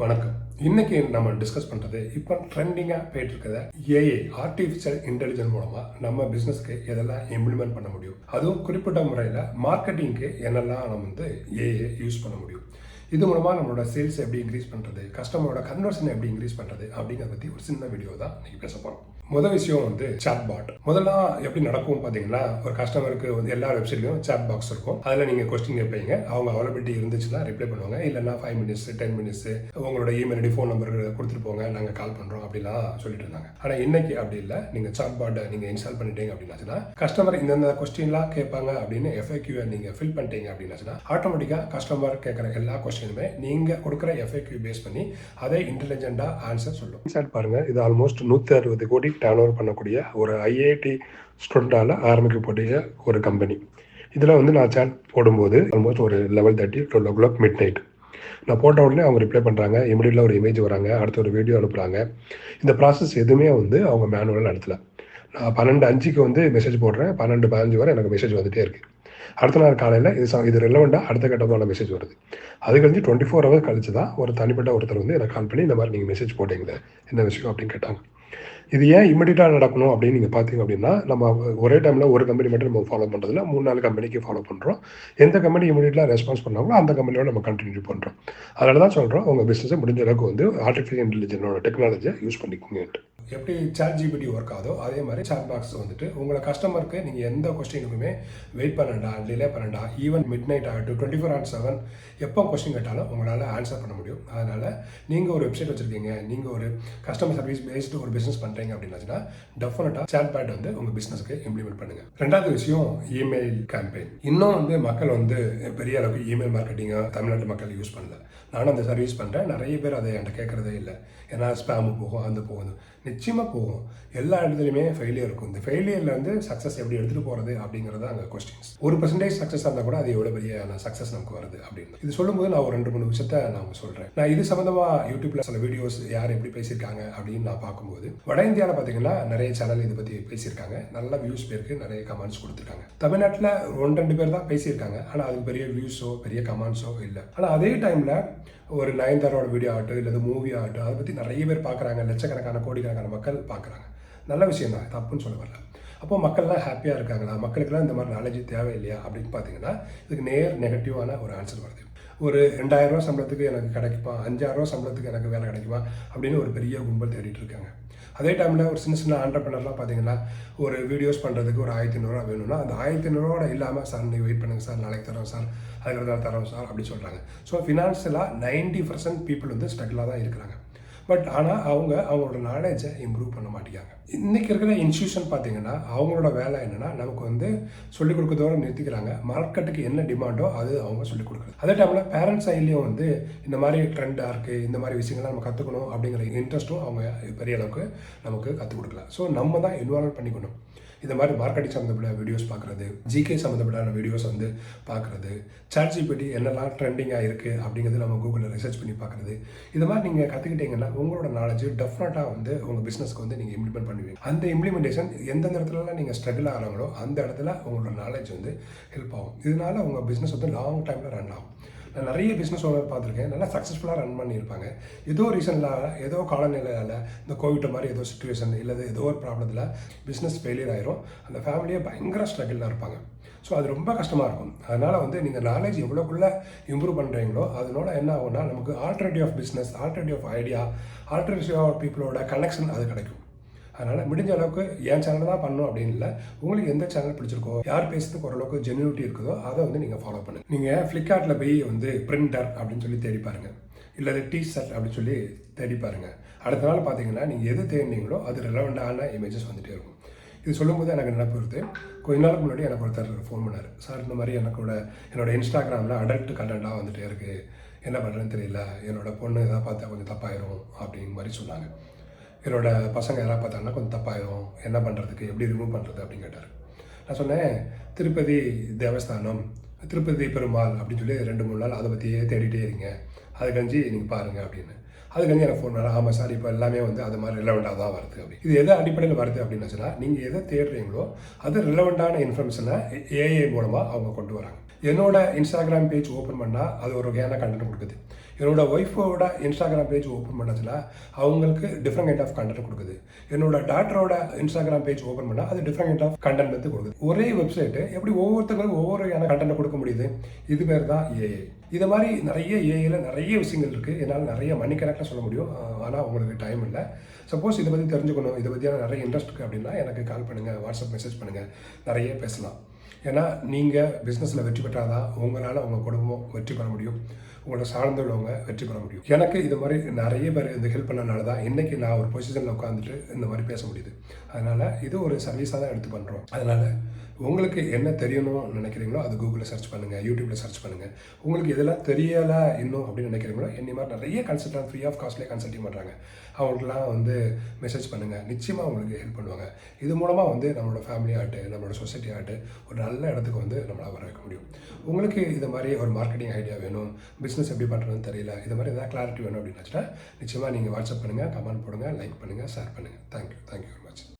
வணக்கம். இன்னைக்கு நம்ம டிஸ்கஸ் பண்ணுறது இப்போ ட்ரெண்டிங்காக போயிட்டு இருக்கிறத ஏஐ ஆர்டிஃபிஷியல் இன்டெலிஜென்ஸ் மூலமாக நம்ம பிஸ்னஸ்க்கு எதெல்லாம் இம்ப்ளிமெண்ட் பண்ண முடியும்? அதுவும் குறிப்பிட்ட முறையில் மார்க்கெட்டிங்க்கு என்னெல்லாம் நம்ம வந்து ஏஐ யூஸ் பண்ண முடியும்? இது மூலமாக நம்மளோட சேல்ஸ் எப்படி இன்க்ரீஸ் பண்ணுறது கஸ்டமரோட கன்வர்ஷன் எப்படி இன்க்ரீஸ் பண்ணுறது அப்படிங்கிறத பற்றி ஒரு சின்ன வீடியோ தான் நீங்கள் பேச போகிறோம் முதல் விஷயம் வந்து சாட் பாட் முதல்ல எப்படி நடக்கும் பார்த்தீங்கன்னா ஒரு கஸ்டமருக்கு வந்து எல்லா வெப்சைட்லையும் சாட் பாக்ஸ் இருக்கும். அதில் நீங்கள் கொஸ்டின் கேட்பீங்க. அவங்க அவைலபிலிட்டி இருந்துச்சுன்னா ரிப்ளை பண்ணுவாங்க. இல்லைன்னா ஃபைவ் மினிட்ஸ் டென் மினிட்ஸ் உங்களோட இமெயில் ஐடி ஃபோன் நம்பர் கொடுத்துட்டு போங்க. நாங்கள் கால் பண்ணுறோம் அப்படிலாம் சொல்லிட்டு இருந்தாங்க. ஆனால் இன்னைக்கு அப்படி இல்லை. நீங்கள் சாட் பாட்டை நீங்கள் இன்ஸ்டால் பண்ணிட்டீங்க அப்படின்னாச்சுன்னா கஸ்டமர் இந்தந்த கொஸ்டின்லாம் கேட்பாங்க அப்படின்னு எஃப்ஐக்யூ நீங்கள் ஃபில் பண்ணிட்டீங்க அப்படின்னாச்சுன்னா ஆட்டோமேட்டிக்காக கஸ்டமர் கேட்குற எல்லா கொஸ்டின் கொஸ்டினுமே நீங்கள் கொடுக்குற எஃப்ஐக்யூ பேஸ் பண்ணி அதை இன்டெலிஜென்ட்டாக ஆன்சர் சொல்லும். சார் பாருங்கள் இது ஆல்மோஸ்ட் நூற்றி அறுபது கோடி டேர்ன் ஓவர் பண்ணக்கூடிய ஒரு ஐஐடி ஸ்டூடெண்டால் ஆரம்பிக்கக்கூடிய ஒரு கம்பெனி இதில் வந்து நான் சேட் போடும்போது ஆல்மோஸ்ட் ஒரு level thirty twelve o'clock midnight நான் போட்ட உடனே அவங்க ரிப்ளை பண்ணுறாங்க இமீடியட்டில் ஒரு இமேஜ் வராங்க. அடுத்து ஒரு வீடியோ அனுப்புகிறாங்க இந்த ப்ராசஸ் எதுவுமே வந்து அவங்க மேனுவலாக நடத்தல. நான் பன்னெண்டு அஞ்சுக்கு வந்து மெசேஜ் போடுறேன். பன்னெண்டு பதினஞ்சு வரை எனக்கு மெசேஜ் வந்துகிட்டே இருக்குது அடுத்த நாள் காலையில் இது இது ரெலவெண்ட்டாக அடுத்த கட்டமான மெசேஜ் வருது. அது கழிஞ்சு டுவெண்ட்டி ஃபோர் ஹவர்ஸ் கழிச்சு தான் ஒரு தனிப்பட்ட ஒருத்தர் வந்து எனக்கு கால் பண்ணி இந்த மாதிரி நீங்கள் மெசேஜ் போட்டீங்களே என்ன விஷயம் அப்படின்னு கேட்டாங்க. இது ஏன் இமிடியட்டாக நடக்கணும் அப்படின்னு நீங்கள் பார்த்தீங்க அப்படின்னா நம்ம ஒரே டைமில் ஒரு கம்பெனி மட்டும் நம்ம ஃபாலோ பண்ணுறதுல மூணு நாலு கம்பெனிக்கு ஃபாலோ பண்ணுறோம் எந்த கம்பெனி இமிடியட்டாக ரெஸ்பான்ஸ் பண்ணாங்களோ அந்த கம்பெனியோட நம்ம கண்டினியூ பண்ணுறோம் அதனால தான் சொல்கிறோம் உங்கள் பிஸ்னஸை முடிஞ்ச அளவுக்கு வந்து ஆர்டிஃபிஷியல் இன்டெலிஜென்ஸோட டெக்னாலஜியை யூஸ் பண்ணிக்கோங்கன்ட்டு. எப்படி சாட் ஜிபிடி ஒர்க் ஆகுதோ அதே மாதிரி சாட் பாக்ஸ் வந்துட்டு உங்களை கஸ்டமருக்கு நீங்கள் எந்த கொஸ்டினுக்குமே வெயிட் பண்ணண்டா டிலே பண்ணண்டா ஈவன் மிட் நைட் ஆகட்டும் டுவெண்ட்டி ஃபோர் ஹவர் செவன் எப்போ கொஸ்டின் கேட்டாலும் உங்களால் ஆன்சர் பண்ண முடியும். அதனால் நீங்கள் ஒரு வெப்சைட் வச்சுருக்கீங்க நீங்கள் ஒரு கஸ்டமர் சர்வீஸ் பேஸ்டு ஒரு பிஸ்னஸ் பண்ணுறீங்க அப்படின்னாச்சுன்னா டெஃபினட்டாக சேட் பேட் வந்து உங்கள் பிஸ்னஸ்க்கு இம்ப்ளிமெண்ட் பண்ணுங்கள் ரெண்டாவது விஷயம் இமெயில் கேம்பெயின் இன்னும் வந்து மக்கள் வந்து பெரிய அளவுக்கு இமெயில் மார்க்கெட்டிங்காக தமிழ்நாட்டு மக்கள் யூஸ் பண்ணல. நானும் அந்த சர்வீஸ் பண்ணுறேன் நிறைய பேர் அதை என்கிட்ட கேட்குறதே இல்லை. ஏன்னா ஸ்பேமு போகும் அந்த போகும். நிச்சயமாக போகும். எல்லா இடத்துலையுமே ஃபெயிலியர் இருக்கும். இந்த ஃபெயிலியரில் வந்து சக்ஸஸ் எப்படி எடுத்துகிட்டு போகிறது அப்படிங்கிறது அங்கே கொஸ்டின்ஸ் ஒரு பர்சன்டேஜ் சக்ஸஸ் இருந்தால் கூட அது எவ்வளோ பெரிய சக்ஸஸ் நமக்கு வருது அப்படின்னு. இது சொல்லும்போது நான் ஒரு ரெண்டு மூணு விஷயத்த நான் உங்களுக்கு சொல்கிறேன் நான் இது சம்மந்தமாக யூடியூப்பில் சில வீடியோஸ் யார் எப்படி பேசியிருக்காங்க அப்படின்னு நான் பார்க்கும்போது வட இந்தியாவில் பார்த்தீங்கன்னா நிறைய சேனல் இதை பற்றி பேசியிருக்காங்க. நல்ல வியூஸ் பேருக்கு நிறைய கமெண்ட்ஸ் கொடுத்துருக்காங்க. தமிழ்நாட்டில் ஒன்று ரெண்டு பேர் தான் பேசியிருக்காங்க. ஆனால் அதுக்கு பெரிய வியூஸோ பெரிய கமெண்ட்ஸோ இல்லை. ஆனால் அதே டைமில் ஒரு நயன்தாரோட வீடியோ ஆகட்டும் இல்லை மூவி ஆகட்டும் அதை பற்றி நிறைய பேர் பார்க்குறாங்க. லட்சக்கணக்கான கோடிகள் கோடிக்கணக்கான மக்கள் பார்க்குறாங்க. நல்ல விஷயம் தான். தப்புன்னு சொல்ல வரல. அப்போ மக்கள்லாம் ஹாப்பியாக இருக்காங்களா? மக்களுக்கெல்லாம் இந்த மாதிரி நாலேஜ் தேவையில்லையா? அப்படின்னு பார்த்தீங்கன்னா இதுக்கு நேர் நெகட்டிவான ஒரு ஆன்சர் வருது. ஒரு ரெண்டாயிரம் ரூபா சம்பளத்துக்கு எனக்கு கிடைக்குமா? அஞ்சாயிரரூவா சம்பளத்துக்கு எனக்கு வேலை கிடைக்குமா? அப்படின்னு ஒரு பெரிய கும்பல் தேடிட்டு இருக்காங்க. அதே டைமில் ஒரு சின்ன சின்ன ஆண்டர்பிரினர்லாம் பார்த்தீங்கன்னா ஒரு வீடியோஸ் பண்ணுறதுக்கு ஒரு ஆயிரத்தி ஐநூறுரூவா வேணும்னா அந்த ஆயிரத்தி ஐநூறுரூவா இல்லாமல் சார் நீங்கள் வெயிட் பண்ணுங்கள் சார் நாளைக்கு தரோம் சார். அதுக்கு தரோம் சார் அப்படின்னு சொல்கிறாங்க ஸோ ஃபினான்ஷியலாக நைன்ட்டி பர்சன்ட் பீப்புள் வந்து ஸ்ட்ரகிளாக தான் இருக்கிறாங்க. பட் ஆனால் அவங்க அவங்களோட நாலேஜை இம்ப்ரூவ் பண்ண மாட்டேங்கிறாங்க இன்றைக்கி இருக்கிற இன்ஸ்டியூஷன் பார்த்தீங்கன்னா அவங்களோட வேலை என்னென்னா நமக்கு வந்து சொல்லிக் கொடுக்கறதோட நிறுத்திக்கிறாங்க. மார்க்கெட்டுக்கு என்ன டிமாண்டோ அது அவங்க சொல்லிக் கொடுக்குறது. அதே டைமில் பேரண்ட்ஸ் சைட்லேயும் வந்து இந்த மாதிரி ட்ரெண்டாக இருக்குது இந்த மாதிரி விஷயங்கள்லாம் நம்ம கற்றுக்கணும் அப்படிங்கிற இன்ட்ரெஸ்ட்டும் அவங்க பெரிய அளவுக்கு நமக்கு கற்றுக் கொடுக்கல. ஸோ நம்ம தான் இன்வால்வ் பண்ணிக்கணும். இந்த மாதிரி மார்க்கெட்டிங் சம்மந்தப்பட்ட வீடியோஸ் பார்க்குறது ஜிகே சம்மந்தப்பட்டான வீடியோஸ் வந்து பார்க்குறது சாட் ஜிபிடி என்னெல்லாம் ட்ரெண்டிங்காக இருக்குது அப்படிங்கிறது நம்ம கூகுளில் ரிசர்ச் பண்ணி பார்க்குறது இது மாதிரி நீங்கள் கற்றுக்கிட்டீங்கன்னா உங்களோட நாலேஜ் டெஃபினட்டாக வந்து உங்கள் பிஸ்னஸ்க்கு வந்து நீங்கள் இம்ப்ளிமெண்ட் பண்ணுவீங்க. அந்த இம்ப்ளிமெண்டேஷன் எந்தெந்த இடத்துலலாம் நீங்கள் ஸ்ட்ரகிள் ஆகிறாங்களோ அந்த இடத்துல உங்களோட நாலேஜ் வந்து ஹெல்ப் ஆகும். இதனால உங்கள் பிஸ்னஸ் வந்து லாங் டைமில் ரன் ஆகும். நான் நிறைய பிஸ்னஸ் ஓனர் பார்த்துருக்கேன். நல்லா சக்ஸஸ்ஃபுல்லாக ரன் பண்ணியிருப்பாங்க. ஏதோ ரீசனில் ஏதோ காலநிலையால் இந்த கோவிட் மாதிரி ஏதோ சுச்சுவேஷன் இல்லை ஏதோ ஒரு ப்ராப்ளத்தில் பிஸ்னஸ் ஃபெயிலியர் ஆயிரும். அந்த ஃபேமிலியே பயங்கர ஸ்ட்ரகிளாக இருப்பாங்க. ஸோ அது ரொம்ப கஷ்டமாக இருக்கும். அதனால் வந்து நீங்கள் நாலேஜ் எவ்வளோக்குள்ளே இம்ப்ரூவ் பண்ணுறீங்களோ அதனோட என்ன ஆகும்னா நமக்கு alternative of business alternative of idea alternative of பீப்புளோட கனெக்ஷன் அது கிடைக்கும். அதனால் முடிஞ்ச அளவுக்கு என் சேனல் தான் பண்ணணும் அப்படின்னு இல்லை உங்களுக்கு எந்த சேனல் பிடிச்சிருக்கோ யார் பேசுறதுக்கு ஓரளவுக்கு ஜென்யூனிட்டி இருக்குதோ அதை வந்து நீங்கள் ஃபாலோ பண்ணுங்க. நீங்கள் ஃப்ளிப்கார்ட்டில் போய் வந்து பிரிண்டர் அப்படின்னு சொல்லி தேடி பாருங்கள் இல்லை டி ஷர்ட் அப்படின்னு சொல்லி தேடி பாருங்க. அடுத்த நாள் பார்த்தீங்கன்னா நீங்கள் எது தேடினீங்களோ அது ரெலவெண்டான இமேஜஸ் வந்துகிட்டே இருக்கும். இது சொல்லும்போது எனக்கு நினப்பு வருது கொஞ்ச நாளுக்கு முன்னாடி எனக்கு ஒருத்தர் ஃபோன் பண்ணார். சார் இந்த மாதிரி எனக்கோட என்னோடய இன்ஸ்டாகிராமில் அடல்ட் கண்டென்ட்டாக வந்துட்டே இருக்குது என்ன பண்ணுறேன்னு தெரியல. என்னோட பொண்ணு எதாவது பார்த்தா கொஞ்சம் தப்பாயிரும் அப்படிங்கிற மாதிரி சொன்னாங்க. என்னோட பசங்க யாராவது பார்த்தாங்கன்னா கொஞ்சம் தப்பாயிரும். என்ன பண்ணுறதுக்கு எப்படி ரிமூவ் பண்ணுறது அப்படின்னு கேட்டார். நான் சொன்னேன் திருப்பதி தேவஸ்தானம் திருப்பதி பெருமாள் அப்படின்னு சொல்லி ரெண்டு மூணு நாள் அதை பற்றியே தேடிட்டே இருங்க. அது கஞ்சி நீங்கள் பாருங்கள் அப்படின்னு. அதுக்கு வந்து எனக்கு ஃபோன் பண்ண ஆமாம் சார் இப்போ எல்லாமே வந்து அது மாதிரி ரிலவெண்ட்டாக தான் வருது அப்படி இது எதை அடிப்படையில் வருது அப்படின்னு சொன்னால் நீங்கள் எதை தேடுறீங்களோ அது ரிலவெண்ட்டான இன்ஃபர்மேஷனை ஏஐ மூலமாக அவங்க கொண்டு வராங்க. என்னோட இன்ஸ்டாகிராம் பேஜ் ஓப்பன் பண்ணால் அது ஒரு வகையான கண்டென்ட் கொடுக்குது. என்னோட ஒய்ஃபோட இன்ஸ்டாகிராம் பேஜ் ஓப்பன் பண்ணதில் அவங்களுக்கு டிஃப்ரெண்ட் கைண்ட் ஆஃப் கண்டென்ட் கொடுக்குது. என்னோட டாக்டரோட இன்ஸ்டாகிராம் பேஜ் ஓப்பன் பண்ணால் அது டிஃப்ரெண்ட் கைண்ட் ஆஃப் கண்டென்ட் வந்து கொடுக்குது. ஒரே வெப்சைட்டு எப்படி ஒவ்வொருத்தங்களுக்கும் ஒவ்வொரு வகையான கண்டென்ட் கொடுக்க முடியுது? இது பேர் தான் ஏஐ இதை மாதிரி நிறைய ஏஐயில் நிறைய விஷயங்கள் இருக்குது என்னால் நிறைய மணிக்கணக்கில் சொல்ல முடியும். ஆனால் உங்களுக்கு டைம் இல்லை. சப்போஸ் இதை பற்றி தெரிஞ்சுக்கணும். இதை பற்றியான நிறைய இன்ட்ரெஸ்ட் இருக்குது அப்படின்னா எனக்கு கால் பண்ணுங்கள் வாட்ஸ்அப் மெசேஜ் பண்ணுங்கள் நிறைய பேசலாம். ஏன்னா நீங்கள் பிஸ்னஸில் வெற்றி பெற்றால் தான் உங்களால் உங்கள் குடும்பம் வெற்றி பெற முடியும். உங்களை சார்ந்துள்ளவங்க வெற்றி பெற முடியும். எனக்கு இது மாதிரி நிறைய பேர் இந்த ஹெல்ப் பண்ணனால தான் இன்றைக்கி நான் ஒரு பொசிஷனில் உட்காந்துட்டு இந்த மாதிரி பேச முடியுது. அதனால் இது ஒரு சர்வீஸாக தான் எடுத்து பண்ணுறோம் அதனால் உங்களுக்கு என்ன தெரியணும்னு நினைக்கிறீங்களோ அது கூகுளில் சர்ச் பண்ணுங்கள் யூடியூப்பில் சர்ச் பண்ணுங்கள் உங்களுக்கு இதெல்லாம் தெரியலை இன்னும் அப்படின்னு நினைக்கிறீங்களோ என்னை மாதிரி நிறைய கன்சல்டன் ஃப்ரீ ஆஃப் காஸ்ட்லேயே கன்சல்டிங் பண்ணுறாங்க அவங்களுக்குலாம் வந்து மெசேஜ் பண்ணுங்கள் நிச்சயமாக உங்களுக்கு ஹெல்ப் பண்ணுவாங்க. இது மூலமாக வந்து நம்மளோட ஃபேமிலி ஆகட்டு நம்மளோட சொசைட்டி ஆகட்டு ஒரு நல்ல இடத்துக்கு வந்து நம்மளால் வர வைக்க முடியும். உங்களுக்கு இது மாதிரி ஒரு மார்க்கெட்டிங் ஐடியா வேணும் பிஸ்னஸ் எப்படி பண்ணுறதுன்னு தெரியல இது மாதிரி எதாவது கிளாரிட்டி வேணும் அப்படின்னு நினச்சிட்டா நிச்சயமாக நீங்கள் வாட்ஸ்அப் பண்ணுங்கள் கமெண்ட் போடுங்க லைக் பண்ணுங்கள் ஷேர் பண்ணுங்கள் தேங்க்யூ தேங்க்யூ வெரி மச்